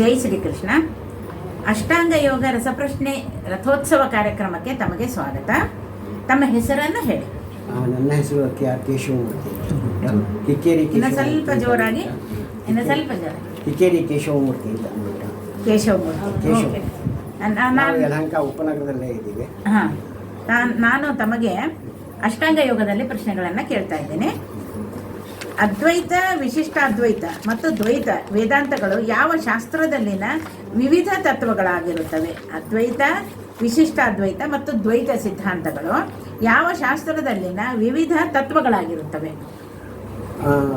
ಜೈ ಶ್ರೀಕೃಷ್ಣ ಅಷ್ಟಾಂಗ ಯೋಗ ರಸಪ್ರಶ್ನೆ ರಥೋತ್ಸವ ಕಾರ್ಯಕ್ರಮಕ್ಕೆ ತಮಗೆ ಸ್ವಾಗತ. ತಮ್ಮ ಹೆಸರನ್ನು ಹೇಳಿ. ನನ್ನ ಹೆಸರು ಕೇಶವಮೂರ್ತಿ. ಕಿಕ್ಕೇರಿ ಇನ್ನು ಸ್ವಲ್ಪ ಜೋರಾಗಿ ಇನ್ನು ಸ್ವಲ್ಪ ಜೋರಾಗಿ. ಕಿಕ್ಕೇರಿ ಕೇಶವಮೂರ್ತಿ ಅಂತ ಕೇಶವಮೂರ್ತಿ. ಕೇಶವ. ಯಲಹಂಕ ಉಪನಗರದಲ್ಲೇ ಇದ್ದೀವಿ. ಹಾಂ. ನಾನು ತಮಗೆ ಅಷ್ಟಾಂಗ ಯೋಗದಲ್ಲಿ ಪ್ರಶ್ನೆಗಳನ್ನು ಕೇಳ್ತಾ ಇದ್ದೇನೆ. ಅದ್ವೈತ, ವಿಶಿಷ್ಟ ಅದ್ವೈತ ಮತ್ತು ದ್ವೈತ ವೇದಾಂತಗಳು ಯಾವ ಶಾಸ್ತ್ರದಲ್ಲಿನ ವಿವಿಧ ತತ್ವಗಳಾಗಿರುತ್ತವೆ? ಅದ್ವೈತ, ವಿಶಿಷ್ಟ ಅದ್ವೈತ ಮತ್ತು ದ್ವೈತ ಸಿದ್ಧಾಂತಗಳು ಯಾವ ಶಾಸ್ತ್ರದಲ್ಲಿನ ವಿವಿಧ ತತ್ವಗಳಾಗಿರುತ್ತವೆ?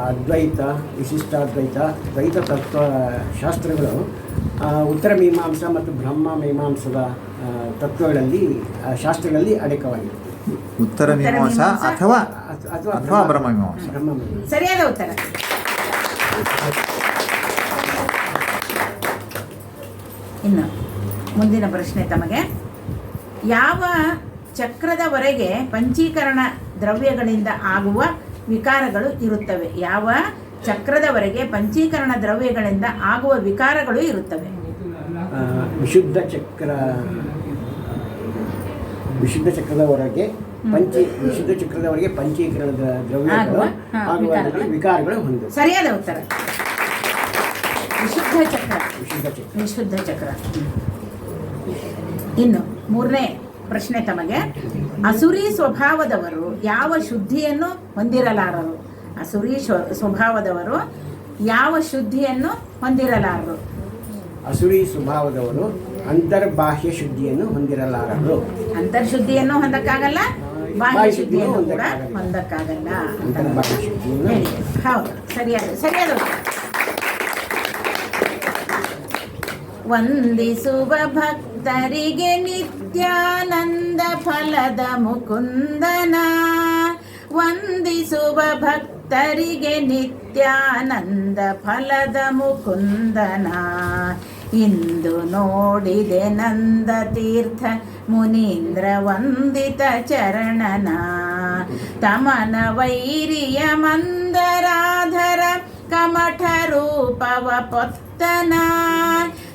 ಅದ್ವೈತ ವಿಶಿಷ್ಟಾದ್ವೈತ ದ್ವೈತ ತತ್ವ ಶಾಸ್ತ್ರಗಳು ಉತ್ತರ ಮೀಮಾಂಸಾ ಮತ್ತು ಬ್ರಹ್ಮ ಮೀಮಾಂಸದ ತತ್ವಗಳಲ್ಲಿ ಶಾಸ್ತ್ರಗಳಲ್ಲಿ ಅಡಕವಾಗಿದೆ ಉತ್ತರ ಮೀಮಾಂಸಾ ಅಥವಾ ಅಥವಾ ಬ್ರಹ್ಮ ಮೀಮಾಂಸ? ಸರಿಯಾದ ಉತ್ತರ. ಇನ್ನು ಮುಂದಿನ ಪ್ರಶ್ನೆ ತಮಗೆ. ಯಾವ ಚಕ್ರದವರೆಗೆ ಪಂಚೀಕರಣ ದ್ರವ್ಯಗಳಿಂದ ಆಗುವ ವಿಕಾರಗಳು ಇರುತ್ತವೆ? ಯಾವ ಚಕ್ರದವರೆಗೆ ಪಂಚೀಕರಣ ದ್ರವ್ಯಗಳಿಂದ ಆಗುವ ವಿಕಾರಗಳು ಇರುತ್ತವೆ? ವಿಶುದ್ಧ ಚಕ್ರ. ವಿಶುದ್ಧ ಚಕ್ರದವರೆಗೆ ಪಂಚಿ ವಿಶುದ್ಧ ಚಕ್ರದವರೆಗೆ ಪಂಚೀಕರಣದ ದ್ರವ್ಯಗಳು ಆಗುವ, ವಿಕಾರಗಳು. ಹೊಂದಿದೆ ಸರಿಯಾದ ಉತ್ತರ. ವಿಶುದ್ಧ ಚಕ್ರ. ವಿಶುದ್ಧ ಚಕ್ರ. ವಿಶುದ್ಧ ಚಕ್ರ. ಇನ್ನು ಮೂರನೇ ಪ್ರಶ್ನೆ ತಮಗೆ. ಅಸುರಿ ಸ್ವಭಾವದವರು ಯಾವ ಶುದ್ಧಿಯನ್ನು ಹೊಂದಿರಲಾರರು? ಅಸುರಿ ಸ್ವಭಾವದವರು ಯಾವ ಶುದ್ಧಿಯನ್ನು ಹೊಂದಿರಲಾರರು? ಅಸುರಿ ಸ್ವಭಾವದವರು ಅಂತರ್ಬಾಹ್ಯ ಶುದ್ಧಿಯನ್ನು ಹೊಂದಿರಲಾರರು ಅಂತರ್ಶುದ್ಧಿಯನ್ನು ಹೊಂದಕ್ಕಾಗಲ್ಲ ಬಾಹ್ಯ ಶುದ್ಧಿಯನ್ನು ಕೂಡ ಹೊಂದಕ್ಕಾಗಲ್ಲ. ಅಂತರ್ಬಾಹ್ಯ ಶುದ್ಧಿಯನ್ನು ಹೌದು ಸರಿಯಾದ ಸರಿಯಾದ ವಂದಿಸುವ ಭಕ್ತರಿಗೆ ನಿತ್ಯಾನಂದ ಫಲದ ಮುಕುಂದನ. ವಂದಿಸುವ ಭಕ್ತರಿಗೆ ನಿತ್ಯಾನಂದ ಫಲದ ಮುಕುಂದನ. ಇಂದು ನೋಡಿದೆ ನಂದ ತೀರ್ಥ ಮುನೀಂದ್ರ ವಂದಿತ ಚರಣನ. ತಮನ ವೈರಿಯ ಮಂದರಾಧರ ಕಮಠ ರೂಪವ ಪೊತ್ತನ.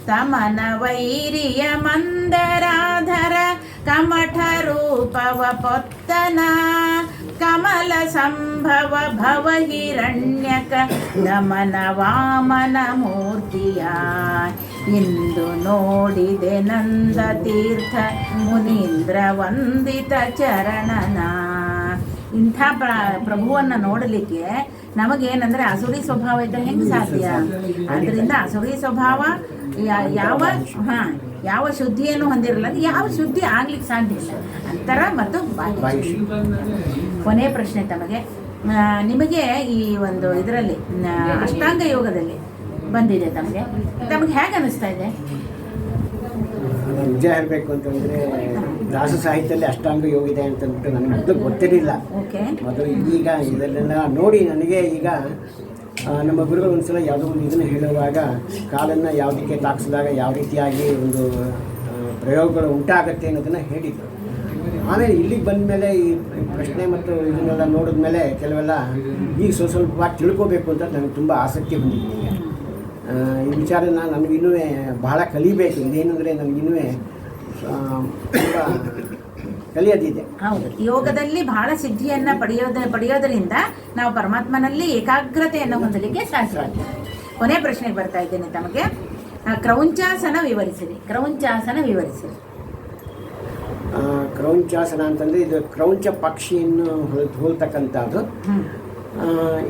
ತಮನ ವೈರಿಯ ಮಂದರಾಧರ ಕಮಠ ರೂಪವ ಪೊತ್ತನ. ಕಮಲ ಸಂಭವ ಭವ ಹಿರಣ್ಯಕ ನಮನ ವಾಮನ ಮೂರ್ತಿಯ. ಇಂದು ನೋಡಿದೆ ನಂದ ತೀರ್ಥ ಮುನೀಂದ್ರ ವಂದಿತ ಚರಣನ. ಇಂಥ ಪ್ರ, ಪ್ರಭುವನ್ನು ನೋಡಲಿಕ್ಕೆ ನಮಗೇನಂದ್ರೆ ಅಸುರಿ ಸ್ವಭಾವ ಇದ್ದರೆ ಹೆಂಗೆ ಸಾಧ್ಯ? ಅದರಿಂದ ಅಸುರಿ ಸ್ವಭಾವ ಯಾವ, ಹಾ, ಯಾವ ಶುದ್ಧಿಯನ್ನು ಹೊಂದಿರಲ್ಲ ಯಾವ ಶುದ್ಧಿ ಆಗ್ಲಿಕ್ಕೆ ಸಾಧ್ಯ ಇಲ್ಲ. ಅಂತರ ಮತ್ತು. ಕೊನೆ ಪ್ರಶ್ನೆ ತಮಗೆ. ನಿಮಗೆ ಈ ಒಂದು ಇದರಲ್ಲಿ ಅಷ್ಟಾಂಗ ಯೋಗದಲ್ಲಿ ಬಂದಿದೆ ತಮಗೆ. ತಮಗೆ ಹೇಗೆ ಅನಿಸ್ತಾ ಇದೆ? ಅದು ನಿಜ ಹೇಳಬೇಕು ಅಂತಂದರೆ ದಾಸ ಸಾಹಿತ್ಯದಲ್ಲಿ ಅಷ್ಟಾಂಗ ಯೋಗ ಇದೆ ಅಂತಂದ್ಬಿಟ್ಟು ನನಗೆ ಮೊದಲು ಗೊತ್ತಿರಲಿಲ್ಲ. ಓಕೆ. ಮೊದಲು ಈಗ ಇದನ್ನೆಲ್ಲ ನೋಡಿ ನನಗೆ ಈಗ ನಮ್ಮ ಗುರುಗಳು ಒಂದ್ಸಲ ಯಾವುದೋ ಒಂದು ಇದನ್ನು ಹೇಳುವಾಗ ಕಾಲನ್ನು ಯಾವುದಕ್ಕೆ ತಾಕ್ಸಿದಾಗ ಯಾವ ರೀತಿಯಾಗಿ ಒಂದು ಪ್ರಯೋಗಗಳು ಉಂಟಾಗತ್ತೆ ಅನ್ನೋದನ್ನು ಹೇಳಿದರು. ಆಮೇಲೆ ಇಲ್ಲಿಗೆ ಬಂದ ಮೇಲೆ ಈ ಪ್ರಶ್ನೆ ಮತ್ತು ಇದನ್ನೆಲ್ಲ ನೋಡಿದ್ಮೇಲೆ ಕೆಲವೆಲ್ಲ ಈಗ ಸ್ವಲ್ಪ ಸ್ವಲ್ಪ ತಿಳ್ಕೋಬೇಕು ಅಂತ ನನಗೆ ತುಂಬ ಆಸಕ್ತಿ ಹೊಂದಿದ್ದೀನಿ ಈ ವಿಚಾರನ ನನಗಿನ್ನೂ ಬಹಳ ಕಲಿಬೇಕು. ಇದೇನೆಂದರೆ ನನಗಿನ್ನೂ ತುಂಬ ಕಲಿಯೋದಿದೆ. ಹೌದು. ಯೋಗದಲ್ಲಿ ಬಹಳ ಸಿದ್ಧಿಯನ್ನು ಪಡೆಯೋದ, ಪಡೆಯೋದರಿಂದ ನಾವು ಪರಮಾತ್ಮನಲ್ಲಿ ಏಕಾಗ್ರತೆಯನ್ನು ಹೊಂದಲಿಕ್ಕೆ ಸಾಧ್ಯವಾಗಿದೆ ಕೊನೆ ಪ್ರಶ್ನೆಗೆ ಬರ್ತಾ ಇದ್ದೇನೆ ತಮಗೆ. ಕ್ರೌಂಚಾಸನ ವಿವರಿಸಿರಿ. ಕ್ರೌಂಚಾಸನ ವಿವರಿಸಿರಿ. ಕ್ರೌಂಚಾಸನ ಅಂತಂದರೆ ಇದು ಕ್ರೌಂಚ ಪಕ್ಷಿಯನ್ನು ಹೋಲ್ ಹೋಲ್ತಕ್ಕಂಥದ್ದು.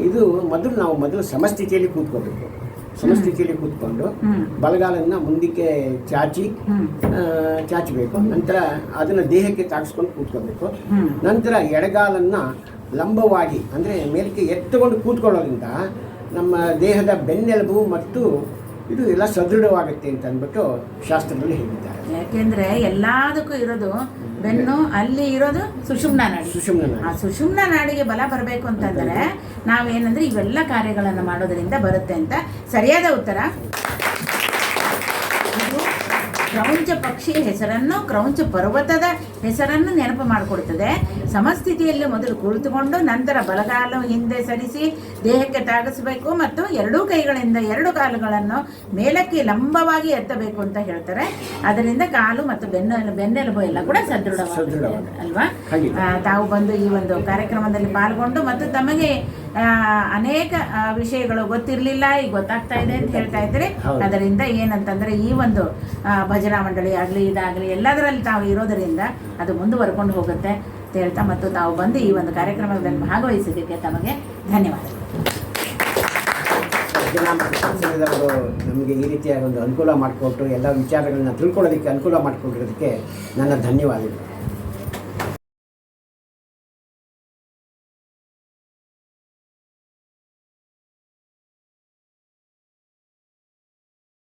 ಇದು ಮೊದಲು ನಾವು ಮೊದಲು ಸಮಸ್ಥಿತಿಯಲ್ಲಿ ಕೂತ್ಕೋಬೇಕು. ಸಮಸ್ಥಿತಿಯಲ್ಲಿ ಕೂತ್ಕೊಂಡು ಬಲಗಾಲನ್ನ ಮುಂದಕ್ಕೆ ಚಾಚಿ ಚಾಚಬೇಕು. ನಂತರ ಅದನ್ನು ದೇಹಕ್ಕೆ ತಾಗಿಸ್ಕೊಂಡು ಕೂತ್ಕೋಬೇಕು. ನಂತರ ಎಡಗಾಲನ್ನು ಲಂಬವಾಗಿ ಅಂದರೆ ಮೇಲಕ್ಕೆ ಎತ್ತುಕೊಂಡು ಕೂತ್ಕೊಳ್ಳೋದ್ರಿಂದ ನಮ್ಮ ದೇಹದ ಬೆನ್ನೆಲುಬು ಮತ್ತು ಇದು ಎಲ್ಲ ಸದೃಢವಾಗುತ್ತೆ ಅಂತ ಅಂದ್ಬಿಟ್ಟು ಶಾಸ್ತ್ರದಲ್ಲಿ ಹೇಳಿದ್ದಾರೆ. ಯಾಕೆಂದ್ರೆ ಎಲ್ಲದಕ್ಕೂ ಇರೋದು ಬೆನ್ನು ಅಲ್ಲಿ ಇರೋದು ಸುಷುಮ್ನ ನಾಡಿ. ಆ. ಸುಷುಮ್ನ ನಾಡಿಗೆ ಬಲ ಬರಬೇಕು ಅಂತಂದ್ರೆ ನಾವೇನಂದ್ರೆ ಇವೆಲ್ಲ ಕಾರ್ಯಗಳನ್ನು ಮಾಡೋದರಿಂದ ಬರುತ್ತೆ ಅಂತ ಸರಿಯಾದ ಉತ್ತರ. ಇದು ಕ್ರೌಂಚ ಪಕ್ಷಿ ಹೆಸರನ್ನು ಕ್ರೌಂಚ ಪರ್ವತದ ಹೆಸರನ್ನು ನೆನಪು ಮಾಡಿಕೊಡ್ತದೆ. ಸಮಸ್ಥಿತಿಯಲ್ಲಿ ಮೊದಲು ಕುಳಿತುಕೊಂಡು ನಂತರ ಬಲಗಾಲು ಹಿಂದೆ ಸರಿಸಿ ದೇಹಕ್ಕೆ ತಾಗಿಸಬೇಕು ಮತ್ತು ಎರಡೂ ಕೈಗಳಿಂದ ಎರಡು ಕಾಲುಗಳನ್ನು ಮೇಲಕ್ಕೆ ಲಂಬವಾಗಿ ಎತ್ತಬೇಕು ಅಂತ ಹೇಳ್ತಾರೆ. ಅದರಿಂದ ಕಾಲು ಮತ್ತು ಬೆನ್ನೆಲು ಬೆನ್ನೆಲುಬು ಎಲ್ಲ ಕೂಡ ಸದೃಢವಾಗುತ್ತೆ. ಅಲ್ವಾ? ಆ, ತಾವು ಬಂದು ಈ ಒಂದು ಕಾರ್ಯಕ್ರಮದಲ್ಲಿ ಪಾಲ್ಗೊಂಡು ಮತ್ತು ತಮಗೆ ಆ, ಅನೇಕ ವಿಷಯಗಳು ಗೊತ್ತಿರಲಿಲ್ಲ ಈಗ ಗೊತ್ತಾಗ್ತಾ ಇದೆ ಅಂತ ಹೇಳ್ತಾ ಇದ್ರೆ. ಅದರಿಂದ ಏನಂತಂದ್ರೆ ಈ ಒಂದು ಭಜನಾ ಮಂಡಳಿ ಆಗಲಿ ಇದಾಗಲಿ ಎಲ್ಲದರಲ್ಲಿ ತಾವು ಇರೋದರಿಂದ ಅದು ಮುಂದುವರ್ಕೊಂಡು ಹೋಗುತ್ತೆ. ಅಂತ ಹೇಳ್ತಾ ಮತ್ತು ತಾವು ಬಂದು ಈ ಒಂದು ಕಾರ್ಯಕ್ರಮದಲ್ಲಿ ಭಾಗವಹಿಸಿದ್ದಕ್ಕೆ ತಮಗೆ ಧನ್ಯವಾದಗಳು. ನಮಗೆ ಈ ರೀತಿಯಾಗಿ ಒಂದು ಅನುಕೂಲ ಮಾಡಿಕೊಟ್ಟು ಎಲ್ಲ ವಿಚಾರಗಳನ್ನ ತಿಳ್ಕೊಳ್ಳೋದಕ್ಕೆ, ಅನುಕೂಲ ಮಾಡಿಕೊಂಡಿರೋದಕ್ಕೆ ನನ್ನ ಧನ್ಯವಾದಗಳು.